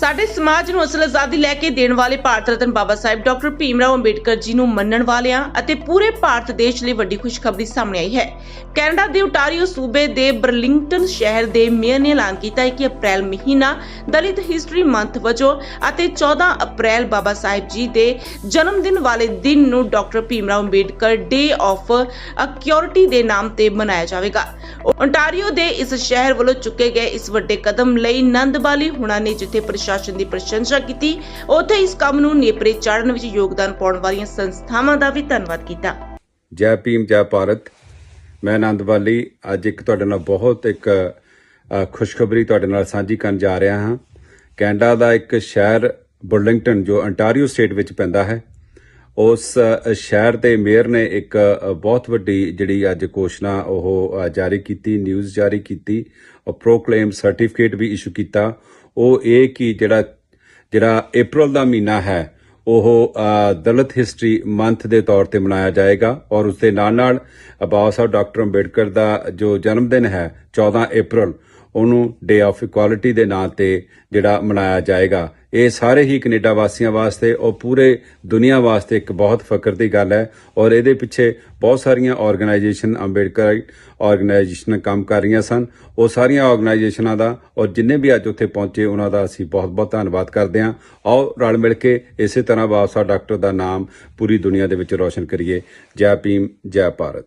ਸਾਡੇ ਸਮਾਜ ਨੂੰ ਅਸਲ ਆਜ਼ਾਦੀ ਲੈ ਕੇ ਦੇਣ ਵਾਲੇ ਭਾਰਤ ਰਤਨ ਬਾਬਾ ਸਾਹਿਬ ਡਾਕਟਰ ਭੀਮਰਾਓ ਅੰਬੇਡਕਰ ਜੀ ਨੂੰ ਮੰਨਣ ਵਾਲਿਆਂ ਅਤੇ ਪੂਰੇ ਭਾਰਤ ਦੇਸ਼ ਲਈ ਵੱਡੀ ਖੁਸ਼ਖਬਰੀ ਸਾਹਮਣੇ ਆਈ ਹੈ। ਕੈਨੇਡਾ ਦੇ ਉਟਾਰੀਓ ਸੂਬੇ ਦੇ ਬਰਲਿੰਗਟਨ ਸ਼ਹਿਰ ਦੇ ਮੇਅਰ ਨੇ ਐਲਾਨ ਕੀਤਾ ਹੈ ਕਿ ਅਪ੍ਰੈਲ ਮਹੀਨਾ ਦਲਿਤ ਹਿਸਟਰੀ ਮੰਥ ਵਜੋਂ ਅਤੇ 14 ਅਪ੍ਰੈਲ ਬਾਬਾ ਸਾਹਿਬ ਜੀ ਦੇ ਜਨਮ ਦਿਨ ਵਾਲੇ ਦਿਨ ਨੂੰ doctor Bhimrao Ambedkar day of equity ਦੇ ਨਾਮ ਤੇ ਮਨਾਇਆ ਜਾਵੇਗਾ। ਓਨਟਾਰੀਓ ਦੇ ਇਸ ਸ਼ਹਿਰ ਵੱਲੋਂ ਚੁੱਕੇ ਗਏ ਇਸ ਵੱਡੇ ਕਦਮ ਲਈ ਨੰਦਬਾਲੀ ਹੁਣਾ ਨੇ ਜਿੱਥੇ ਪ੍ਰਸ਼ਾਸਨ ਦੀ ਪ੍ਰਸ਼ੰਸਾ ਕੀਤੀ। ਉੱਥੇ ਇਸ ਕੰਮ ਨੂੰ ਨੇਪਰੇ ਚਾੜਨ ਵਿੱਚ ਯੋਗਦਾਨ ਪਾਉਣ ਵਾਲੀਆਂ ਸੰਸਥਾਵਾਂ ਦਾ ਵੀ ਧੰਨਵਾਦ ਕੀਤਾ। ਜੈ ਭੀਮ ਜੈ ਭਾਰਤ। ਮੈਂ ਆਨੰਦਵਾਲੀ ਅੱਜ ਇੱਕ ਤੁਹਾਡੇ ਨਾਲ ਬਹੁਤ ਇੱਕ ਅ, ਖੁਸ਼ਖਬਰੀ ਤੁਹਾਡੇ ਨਾਲ ਸਾਂਝੀ ਕਰਨ ਜਾ ਰਿਹਾ ਹਾਂ। ਕੈਨੇਡਾ ਦਾ ਇੱਕ ਸ਼ਹਿਰ ਬੁਰਲਿੰਗਟਨ ਜੋ ਅੰਟਾਰੀਓ ਸਟੇਟ ਵਿੱਚ ਪੈਂਦਾ ਹੈ। ਉਸ ਸ਼ਹਿਰ ਦੇ ਮੇਅਰ ਨੇ ਇੱਕ ਬਹੁਤ ਵੱਡੀ ਜਿਹੜੀ ਅੱਜ ਘੋਸ਼ਣਾ ਉਹ ਜਾਰੀ ਕੀਤੀ, ਨਿਊਜ਼ ਜਾਰੀ ਕੀਤੀ ਔਰ ਪ੍ਰੋਕਲੇਮ ਸਰਟੀਫਿਕੇਟ ਵੀ ਇਸ਼ੂ ਕੀਤਾ। ਉਹ ਇਹ ਕਿ ਜਿਹੜਾ ਜਿਹੜਾ April ਦਾ ਮਹੀਨਾ ਹੈ, ਉਹ ਦਲਿਤ ਹਿਸਟਰੀ ਮੰਥ ਦੇ ਤੌਰ ਤੇ ਮਨਾਇਆ ਜਾਏਗਾ ਔਰ ਉਸ ਦੇ ਨਾਲ ਨਾਲ ਬਾਬਾ ਸਾਹਿਬ ਡਾਕਟਰ ਅੰਬੇਡਕਰ ਦਾ ਜੋ ਜਨਮ ਦਿਨ ਹੈ 14 April, ਉਹਨੂੰ ਡੇ ਆਫ ਇਕੁਐਲਿਟੀ ਦੇ ਨਾਂ ਤੇ ਜਿਹੜਾ ਮਨਾਇਆ ਜਾਏਗਾ। ਇਹ ਸਾਰੇ ਹੀ ਕੈਨੇਡਾ ਵਾਸੀਆਂ ਵਾਸਤੇ ਔਰ ਪੂਰੇ ਦੁਨੀਆ ਵਾਸਤੇ ਇੱਕ ਬਹੁਤ ਫਕਰ ਦੀ ਗੱਲ ਹੈ ਔਰ ਇਹਦੇ ਪਿੱਛੇ ਬਹੁਤ ਸਾਰੀਆਂ ਆਰਗੇਨਾਈਜੇਸ਼ਨ ਅੰਬੇਡਕਰ ਆਰਗੇਨਾਈਜੇਸ਼ਨ ਕੰਮ ਕਰ ਰਹੀਆਂ ਸਨ। ਉਹ ਸਾਰੀਆਂ ਆਰਗੇਨਾਈਜੇਸ਼ਨਾਂ ਦਾ ਔਰ ਜਿੰਨੇ ਵੀ ਅੱਜ ਉੱਥੇ ਪਹੁੰਚੇ ਉਹਨਾਂ ਦਾ ਅਸੀਂ ਬਹੁਤ ਬਹੁਤ ਧੰਨਵਾਦ ਕਰਦੇ ਹਾਂ। ਆਓ ਰਲ ਮਿਲ ਕੇ ਇਸੇ ਤਰ੍ਹਾਂ ਬਾਬਾ ਡਾਕਟਰ ਦਾ ਨਾਮ ਪੂਰੀ ਦੁਨੀਆ ਦੇ ਵਿੱਚ ਰੌਸ਼ਨ ਕਰੀਏ। ਜੈ ਭੀਮ, ਜੈ ਭਾਰਤ।